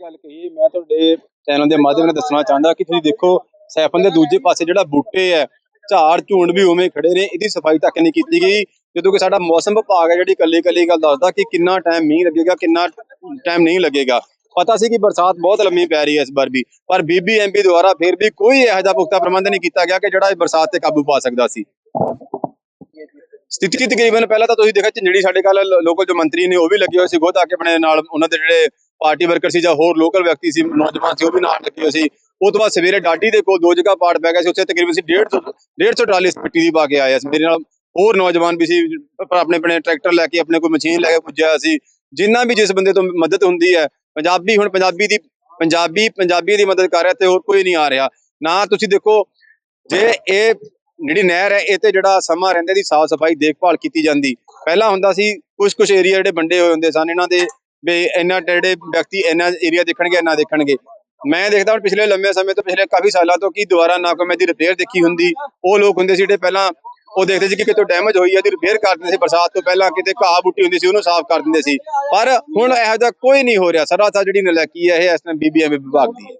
ਗੱਲ ਕਹੀ ਮੈਂ ਤੁਹਾਡੇ ਚੈਨਲ ਦੇ ਮਾਧਿਅਮ ਨਾਲ ਦੱਸਣਾ ਚਾਹੁੰਦਾ ਕਿ ਤੁਸੀਂ ਦੇਖੋ, ਸੈਫਨ ਦੇ ਦੂਜੇ ਪਾਸੇ ਜਿਹੜਾ ਬੂਟੇ ਹੈ, ਝਾੜ ਝੂੰਡ ਵੀ ਉਵੇਂ ਖੜੇ ਨੇ, ਇਹਦੀ ਸਫ਼ਾਈ ਤੱਕ ਨਹੀਂ ਕੀਤੀ ਗਈ। ਜਦੋਂ ਕਿ ਸਾਡਾ ਮੌਸਮ ਵਿਭਾਗ ਹੈ, ਜਿਹੜੀ ਕੱਲੀ ਕੱਲੀ ਗੱਲ ਦੱਸਦਾ ਕਿ ਕਿੰਨਾ ਟਾਈਮ ਮੀਂਹ ਲੱਗੇਗਾ, ਕਿੰਨਾ ਟਾਈਮ ਨਹੀਂ ਲੱਗੇਗਾ। ਪਤਾ ਸੀ ਕਿ ਬਰਸਾਤ ਬਹੁਤ ਲੰਮੀ ਪੈ ਰਹੀ ਹੈ ਇਸ ਵਾਰ ਵੀ, ਪਰ ਬੀਬੀਐਮਬੀ ਦੁਆਰਾ ਫਿਰ ਵੀ ਕੋਈ ਇਹੋ ਜਿਹਾ ਪੁਖਤਾ ਪ੍ਰਬੰਧ ਨਹੀਂ ਕੀਤਾ ਗਿਆ ਕਿ ਜਿਹੜਾ ਬਰਸਾਤ ਤੇ ਕਾਬੂ ਪਾ ਸਕਦਾ ਸੀ। ਸਥਿਤੀ ਤਕਰੀਬਨ ਪਹਿਲਾਂ ਤਾਂ ਤੁਸੀਂ ਦੇਖਿਆ, ਝੰਜੜੀ ਸਾਡੇ ਕੱਲ ਲੋਕਲ ਜੋ ਮੰਤਰੀ ਨੇ ਉਹ ਵੀ ਲੱਗੇ ਹੋਏ ਸੀ ਖੁਦ ਆ ਕੇ ਆਪਣੇ ਨਾਲ, ਉਹਨਾਂ ਦੇ ਜਿਹੜੇ ਪਾਰਟੀ ਵਰਕਰ ਸੀ ਜਾਂ ਹੋਰ ਲੋਕਲ ਵਿਅਕਤੀ ਸੀ, ਨੌਜਵਾਨ ਸੀ, ਉਹ ਵੀ ਨਾਲ ਲੱਗੇ ਹੋਏ ਸੀ। ਉਹ ਤੋਂ ਬਾਅਦ ਸਵੇਰੇ ਡਾਡੀ ਦੇ ਕੋਲ ਦੋ ਜਗ੍ਹਾ ਪਾੜ ਪੈ ਗਿਆ ਸੀ, ਉੱਥੇ ਤਕਰੀਬਨ ਸੀ 150 150 ਟਰਾਲੀ ਮਿੱਟੀ ਦੀ ਪਾ ਕੇ ਆਇਆ ਸੀ ਮੇਰੇ ਨਾਲ ਹੋਰ ਨੌਜਵਾਨ ਵੀ ਸੀ ਆਪਣੇ ਆਪਣੇ ਟਰੈਕਟਰ ਲੈ ਕੇ, ਆਪਣੇ ਕੋਈ ਮਸ਼ੀਨ ਲੈ ਕੇ ਪੁੱਜਿਆ ਸੀ। ਜਿੰਨਾ ਵੀ ਜਿਸ ਬੰਦੇ ਤੋਂ ਮਦਦ ਹੁੰਦੀ ਹੈ, ਪੰਜਾਬੀ, ਹੁਣ ਪੰਜਾਬੀ ਦੀ, ਪੰਜਾਬੀ ਪੰਜਾਬੀ ਦੀ ਮਦਦ ਕਰ ਰਿਹਾ ਤੇ ਹੋਰ ਕੋਈ ਨਹੀਂ ਆ ਰਿਹਾ। ਨਾ ਤੁਸੀਂ ਦੇਖੋ, ਜੇ ਇਹ ਜਿਹੜੀ ਨਹਿਰ ਹੈ, ਇਹ ਤੇ ਜਿਹੜਾ ਸਮਾਂ ਰਹਿੰਦਾ ਦੀ ਸਾਫ਼ ਸਫ਼ਾਈ ਦੇਖਭਾਲ ਕੀਤੀ ਜਾਂਦੀ। ਪਹਿਲਾਂ ਹੁੰਦਾ ਸੀ ਕੁਝ ਕੁਝ ਏਰੀਆ ਜਿਹੜੇ ਵੰਡੇ ਹੋਏ ਹੁੰਦੇ ਸਨ, ਇਹਨਾਂ ਦੇ ਵੀ ਇਹਨਾਂ ਜਿਹੜੇ ਵਿਅਕਤੀ ਇਹਨਾਂ ਏਰੀਆ ਦੇਖਣਗੇ ਇਹਨਾਂ ਦੇਖਣਗੇ। ਮੈਂ ਦੇਖਦਾ ਹੁਣ ਪਿਛਲੇ ਲੰਮੇ ਸਮੇਂ ਤੋਂ, ਪਿਛਲੇ ਕਾਫੀ ਸਾਲਾਂ ਤੋਂ ਕਿ ਦੁਬਾਰਾ ਨਾ ਕੋਈ ਮੈਂ ਦੀ ਰਿਪੇਅਰ ਦੇਖੀ ਹੁੰਦੀ। ਉਹ ਲੋਕ ਹੁੰਦੇ ਸੀ ਜਿਹੜੇ ਪਹਿਲਾਂ ਉਹ ਦੇਖਦੇ ਸੀ ਕਿ ਕਿਤੋਂ ਡੈਮੇਜ ਹੋਈ ਹੈ ਦੀ ਰਿਪੇਅਰ ਕਰ ਦਿੰਦੇ ਸੀ ਬਰਸਾਤ ਤੋਂ ਪਹਿਲਾਂ, ਕਿਤੇ ਘਾਹ ਬੂਟੀ ਹੁੰਦੀ ਸੀ, ਉਹਨੂੰ ਸਾਫ਼ ਕਰ ਦਿੰਦੇ ਸੀ। ਪਰ ਹੁਣ ਇਹੋ ਜਿਹਾ ਕੋਈ ਨਹੀਂ ਹੋ ਰਿਹਾ। ਸਰਾਸਰ ਜਿਹੜੀ ਨਲਾਇਕੀ ਹੈ, ਇਹ ਇਸ ਟਾਈਮ ਬੀਬੀਐਮ ਵਿਭਾਗ ਦੀ ਹੈ।